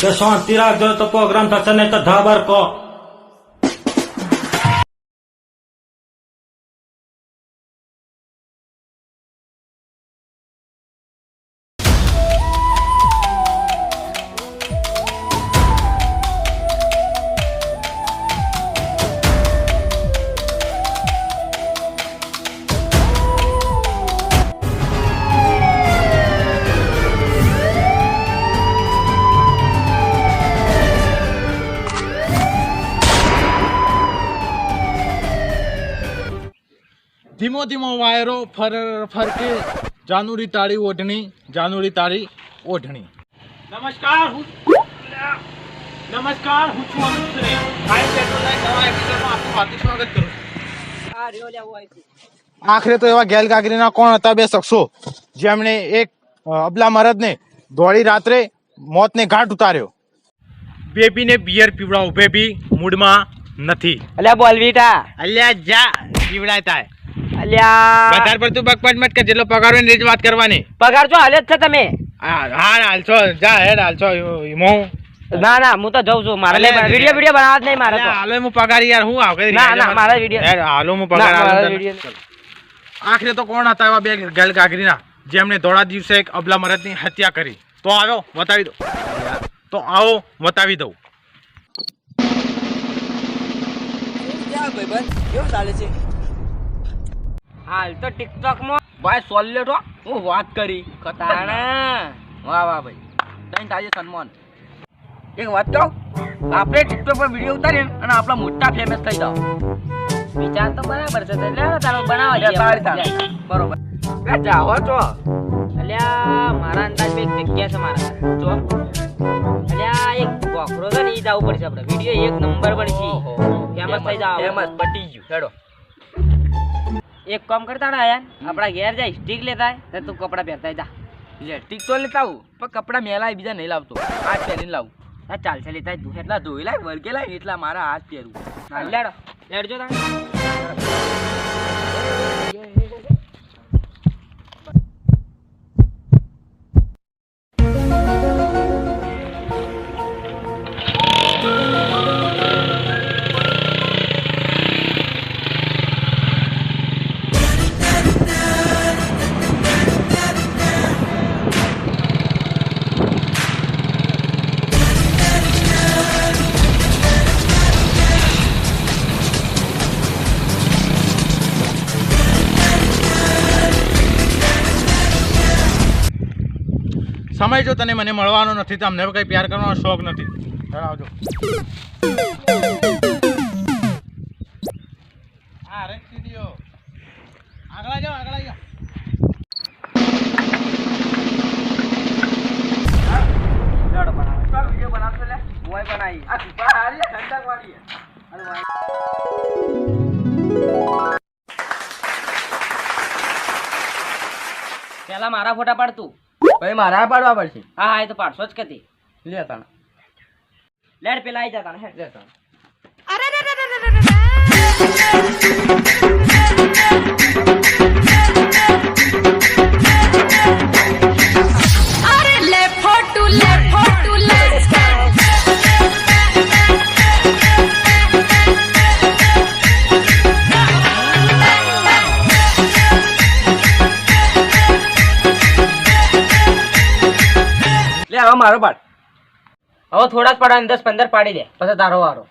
કે શાંતિ રાખજો તો પ્રોગ્રામ થશે નહીં ધીમો ધીમો વાયરો ફર ફરકે જાનુરી તાળી ઓઢણી જાનુરી તાળી ઓઢણી. નમસ્કાર હું નમસ્કાર હું છું અમિત શ્રી ફાઇવ પેટ્રોલાઇટ નવા એપિસોડમાં આપનું હાર્દિક સ્વાગત કરું છું. આખરે તો એવા ગેરકાગરીના કોણ હતા બે શખ્સો જેમણે એક અબલા મરદને દોડી રાત્રે મોતને ઘાટ ઉતાર્યો. બેબીને બિયર પીવડાવો. બેબી મૂડમાં નથી. અલ્યા બોલવીટા અલ્યા જા પીવડાય તાય. અલ્યા. વધારે પડતું બકવાસ મત કર જેટલો પગાર હોય ને એ જ વાત કરવાની. પગાર છો હાલે જ છે તમે. હા હા હાલશો જા હેડ હાલશો ઈમો ના ના હું તો જઉં છું. મારે વીડિયો વીડિયો બનાવવા જ નહીં મારે તો. હાલો હું પગાર યાર હું આવ કરી ના, ના, મારા હેડ હાલો હું પગાર હાલું video- આખરે તો કોણ હતા એવા બે ગલ ગાગરીના જેમણે ધોળા દિવસે એક અબલા મરદની હત્યા કરી. તો આવ્યો બતાવી દો તો આવો બતાવી દઉં. હાલ તો ટિકટોકમાં ભાઈ સોલ્યો તો હું વાત કરી. ખતાણા. વાહ વાહ ભાઈ. તઈ તાજે સન્માન. એક વાત કહું? આપણે ટિકટોક પર વીડિયો ઉતારીએ અને આપણા મોટા ફેમસ થઈ જાવ વિચાર તો બરાબર છે એટલે તારો બનાવવા બરોબર. એ જાઓ છો. અલ્યા મારા અંદાજ એક જગ્યા છે મારા જો. અલ્યા એક બોકરો છે ને ઈ જવું પડશે આપણે વીડિયો એક નંબર પડશે ફેમસ થઈ જાવ ફેમસ પટી ગયું. હેડો. એક કામ કરતા આયા આપણા ઘેર જાય સ્ટીક લેતા આય, તો તું કપડા પહેરતા જા. લે સ્ટીક તો લેતા આવું પણ કપડા મેલાય બીજા નહીં લાવતો. આ પહેરીને લાવું. હા ચાલશે લેતા તું. એટલા ધોઈ લાય વર્ગે લાય એટલા મારા હાથ પહેરું. લેડો. લેડજો તા સમય જો તને મને મળવાનો નથી તો અમને કઈ પ્યાર કરવાનો શોખ નથી. આવજો. હા સ્ટુડિયો આગળ જાઓ આગળ જાઓ. લેડો બનાવો. આ સુપા હારી ઠંડક વાળી અરે પેલા મારા ફોટા પાડ તું. ભાઈ મારા પાડવા પડશે હા હા એ તો પાડશો જ કતી લે તાણ લેડ પેલા આવી જતા હેડ લે તાણ અરે મારો પાડ. હવે થોડા જ પાડવા દસ પંદર પાડી દે પછી તારો વારો.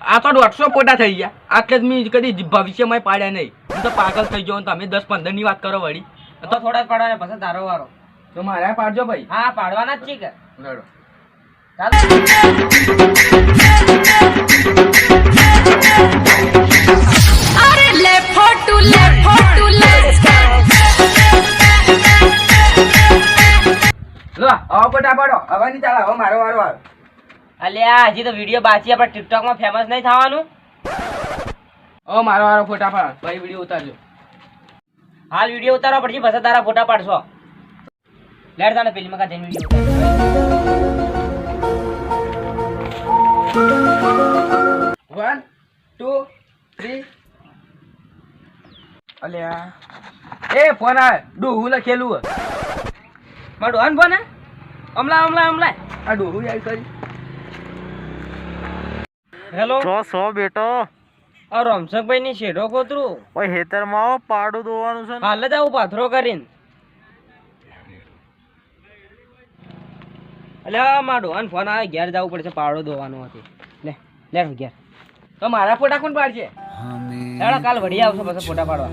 આ તો દોઢસો પોટા થઈ ગયા. આટલે જ મેં કદી ભવિષ્યમાં પાડ્યા નહીં. હું તો પાગલ થઈ ગયો તમે દસ પંદરની વાત કરો વળી. તો થોડા જ પાડવાના પછી તારો વારો. તો મારે પાડજો ભાઈ. હા પાડવાના જ છે કે. લડો. ચાલો. પાડો. હવે નહીં ચાલે હવે મારો વારો આવે. અલ્યા હજી તો વીડિયો બાકી આપણે ટિકટોકમાં ફેમસ નહીં થવાનું. ઓ મારો વારો ફોટા પાડ. ભાઈ વીડિયો ઉતારજો. હાલ વીડિયો ઉતારવા પડશે પછી તારા ફોટા પાડશો. લેટ તાને પેલી મકા જઈને વીડિયો વન ટુ થ્રી અલ્યા એ ફોન આ ડુ હું લખેલું મારું ડોન ફોન હે? અમલા અમલા અમલા આ ડોરું આવી કરી હેલો છો છો બેટો. આ રમસકભાઈ ની શેઢો કોતરું ઓય હેતરમાં આવો પાડું દોવાનું છે ને. હાલ જ આવું પાથરો કરીને. અલ્યા મારા ડોવાનું ફોન આવે ઘેર જવું પડશે પાડો ધોવાનો હતી. લે લે ઘેર. તો મારા ફોટા કોણ પાડશે? કાલ વળી આવશો પછી ફોટા પાડવા.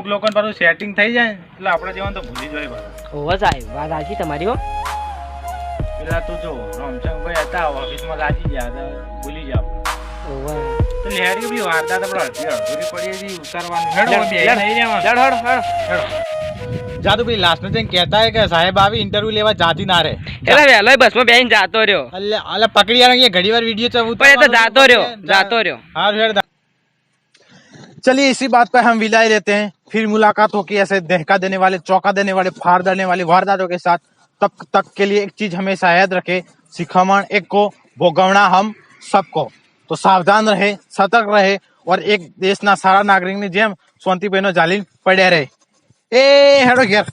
અમુક લોકોને પાછું સેટિંગ થઈ જાય ને, એટલે આપણે જેવાનું તો ભૂલી જાય પાછું હોવે સાહેબ વાત સાચી તમારી હો પેલા તું જો રમશંકભાઈ હતા ઓફિસમાં લાગી ગયા તો ભૂલી જાવ હોવે. તો લેરી બી વાર્તા તો આપણે અડધી અડધુરી પડી હતી ઉતારવાનું હેડો લેડ, બે લેડ. નહીં રહેવાનું હેડો, હેડો, હેડો. જાદુ ભાઈ લાસ્ટ ને કહેતા હે કે સાહેબ આવી ઇન્ટરવ્યુ લેવા જાતી ના રે એટલે વહેલો બસમાં બેસીને જાતો રહ્યો અલે અલે પકડી આને ઘડી વાર વિડિયો પણ એ તો જાતો રહ્યો જાતો રહ્યો चलिए इसी बात पर हम विदाई लेते हैं फिर मुलाकात होगी ऐसे दहका देने वाले चौका देने वाले फाड़ देने वाली वारदातों के साथ तब तक के लिए एक चीज हमेशा याद रखे सिखामण एक को भोगवना हम सबको तो सावधान रहे सतर्क रहे और एक દેશના સારા નાગરિકની જેમ શાંતિભાઈનો જાલીન પડ્યા રહે એ હેડો ઘેર